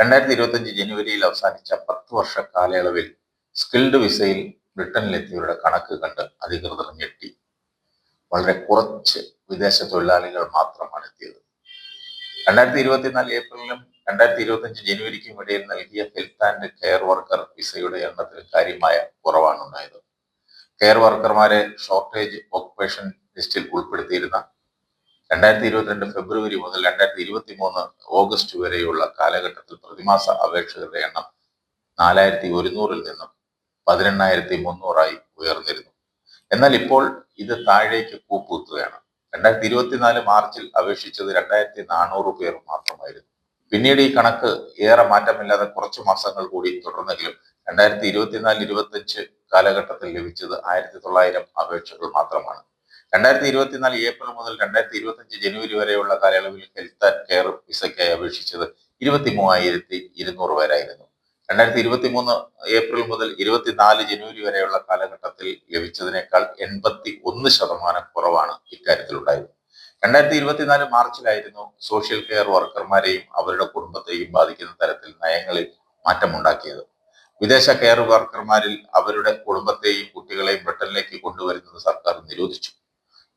രണ്ടായിരത്തി ഇരുപത്തഞ്ച് ജനുവരിയിൽ അവസാനിച്ച പത്ത് വർഷ കാലയളവിൽ സ്കിൽഡ് വിസയിൽ ബ്രിട്ടനിലെത്തിയവരുടെ കണക്ക് കണ്ട് അധികൃതർ ഞെട്ടി. വളരെ കുറച്ച് വിദേശ തൊഴിലാളികൾ മാത്രമാണ് എത്തിയത്. രണ്ടായിരത്തി ഇരുപത്തിനാല് ഏപ്രിലിലും രണ്ടായിരത്തി ഇരുപത്തഞ്ച് ജനുവരിക്കും ഇടയിൽ നൽകിയ ഹെൽത്ത് ആൻഡ് കെയർ വർക്കർ വിസയുടെ എണ്ണത്തിൽ കാര്യമായ കുറവാണ് ഉണ്ടായത് കെയർ വർക്കർമാരെ ഷോർട്ടേജ് ഓക്കുപേഷൻ ലിസ്റ്റിൽ ഉൾപ്പെടുത്തിയിരുന്ന രണ്ടായിരത്തി ഇരുപത്തിരണ്ട് ഫെബ്രുവരി മുതൽ രണ്ടായിരത്തി ഇരുപത്തി മൂന്ന് ഓഗസ്റ്റ് വരെയുള്ള കാലഘട്ടത്തിൽ പ്രതിമാസ അപേക്ഷകരുടെ എണ്ണം നാലായിരത്തി ഒരുന്നൂറിൽ നിന്നും പതിനെണ്ണായിരത്തി മുന്നൂറായി ഉയർന്നിരുന്നു. എന്നാൽ ഇപ്പോൾ ഇത് താഴേക്ക് കൂപ്പുകുത്തുകയാണ്. രണ്ടായിരത്തി ഇരുപത്തിനാല് മാർച്ചിൽ അപേക്ഷിച്ചത് രണ്ടായിരത്തി നാനൂറ് പേർ മാത്രമായിരുന്നു. പിന്നീട് ഈ കണക്ക് ഏറെ മാറ്റമില്ലാതെ കുറച്ച് മാസങ്ങൾ കൂടി തുടർന്നെങ്കിലും രണ്ടായിരത്തി ഇരുപത്തിനാല് ഇരുപത്തഞ്ച് കാലഘട്ടത്തിൽ ലഭിച്ചത് ആയിരത്തി തൊള്ളായിരം അപേക്ഷകൾ മാത്രമാണ്. രണ്ടായിരത്തി ഇരുപത്തിനാല് ഏപ്രിൽ മുതൽ രണ്ടായിരത്തി ഇരുപത്തഞ്ച് ജനുവരി വരെയുള്ള കാലയളവിൽ ഹെൽത്ത് ആൻഡ് കെയർ വിസയ്ക്കായി അപേക്ഷിച്ചത് ഇരുപത്തി മൂവായിരത്തി ഇരുന്നൂറ് പേരായിരുന്നു. രണ്ടായിരത്തി ഇരുപത്തി മൂന്ന് ഏപ്രിൽ മുതൽ ഇരുപത്തിനാല് ജനുവരി വരെയുള്ള കാലഘട്ടത്തിൽ ലഭിച്ചതിനേക്കാൾ എൺപത്തി ഒന്ന് ശതമാനം കുറവാണ് ഇക്കാര്യത്തിലുണ്ടായത്. രണ്ടായിരത്തി ഇരുപത്തിനാല് മാർച്ചിലായിരുന്നു സോഷ്യൽ കെയർ വർക്കർമാരെയും അവരുടെ കുടുംബത്തെയും ബാധിക്കുന്ന തരത്തിൽ നയങ്ങളിൽ മാറ്റമുണ്ടാക്കിയത്. വിദേശ കെയർ വർക്കർമാരിൽ അവരുടെ കുടുംബത്തെയും കുട്ടികളെയും ബ്രിട്ടനിലേക്ക് കൊണ്ടുവരുന്നത് സർക്കാർ നിരോധിച്ചു.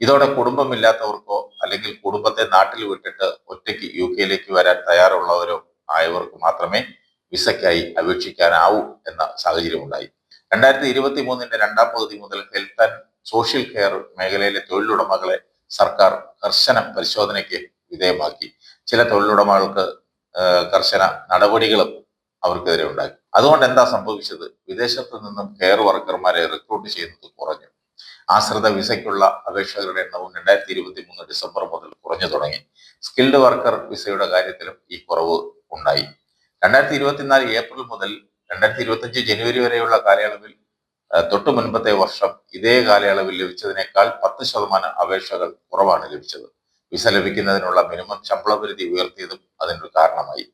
ഇതോടെ കുടുംബമില്ലാത്തവർക്കോ അല്ലെങ്കിൽ കുടുംബത്തെ നാട്ടിൽ വിട്ടിട്ട് ഒറ്റയ്ക്ക് യു കെയിലേക്ക് വരാൻ തയ്യാറുള്ളവരോ ആയവർക്ക് മാത്രമേ വിസയ്ക്കായി അപേക്ഷിക്കാനാവൂ എന്ന സാഹചര്യമുണ്ടായി. രണ്ടായിരത്തി ഇരുപത്തി മൂന്നിന്റെ രണ്ടാം പകുതി മുതൽ ഹെൽത്ത് ആൻഡ് സോഷ്യൽ കെയർ മേഖലയിലെ തൊഴിലുടമകളെ സർക്കാർ കർശന പരിശോധനയ്ക്ക് വിധേയമാക്കി. ചില തൊഴിലുടമകൾക്ക് കർശന നടപടികളും അവർക്കെതിരെ ഉണ്ടാക്കി അതുകൊണ്ട് എന്താ സംഭവിച്ചത്? വിദേശത്ത് നിന്നും കെയർ വർക്കർമാരെ റിക്രൂട്ട് ചെയ്യുന്നത് കുറഞ്ഞു. ആശ്രിത വിസയ്ക്കുള്ള അപേക്ഷകരുടെ എണ്ണവും രണ്ടായിരത്തി ഇരുപത്തി മൂന്ന് ഡിസംബർ മുതൽ കുറഞ്ഞു തുടങ്ങി. സ്കിൽഡ് വർക്കർ വിസയുടെ കാര്യത്തിലും ഈ കുറവ് ഉണ്ടായി. രണ്ടായിരത്തി ഇരുപത്തിനാല് ഏപ്രിൽ മുതൽ രണ്ടായിരത്തി ഇരുപത്തഞ്ച് ജനുവരി വരെയുള്ള കാലയളവിൽ തൊട്ടു മുൻപത്തെ വർഷം ഇതേ കാലയളവിൽ ലഭിച്ചതിനേക്കാൾ പത്ത് ശതമാനം അപേക്ഷകൾ കുറവാണ് ലഭിച്ചത്. വിസ ലഭിക്കുന്നതിനുള്ള മിനിമം ശമ്പള പരിധി ഉയർത്തിയതും അതിനൊരു കാരണമായി.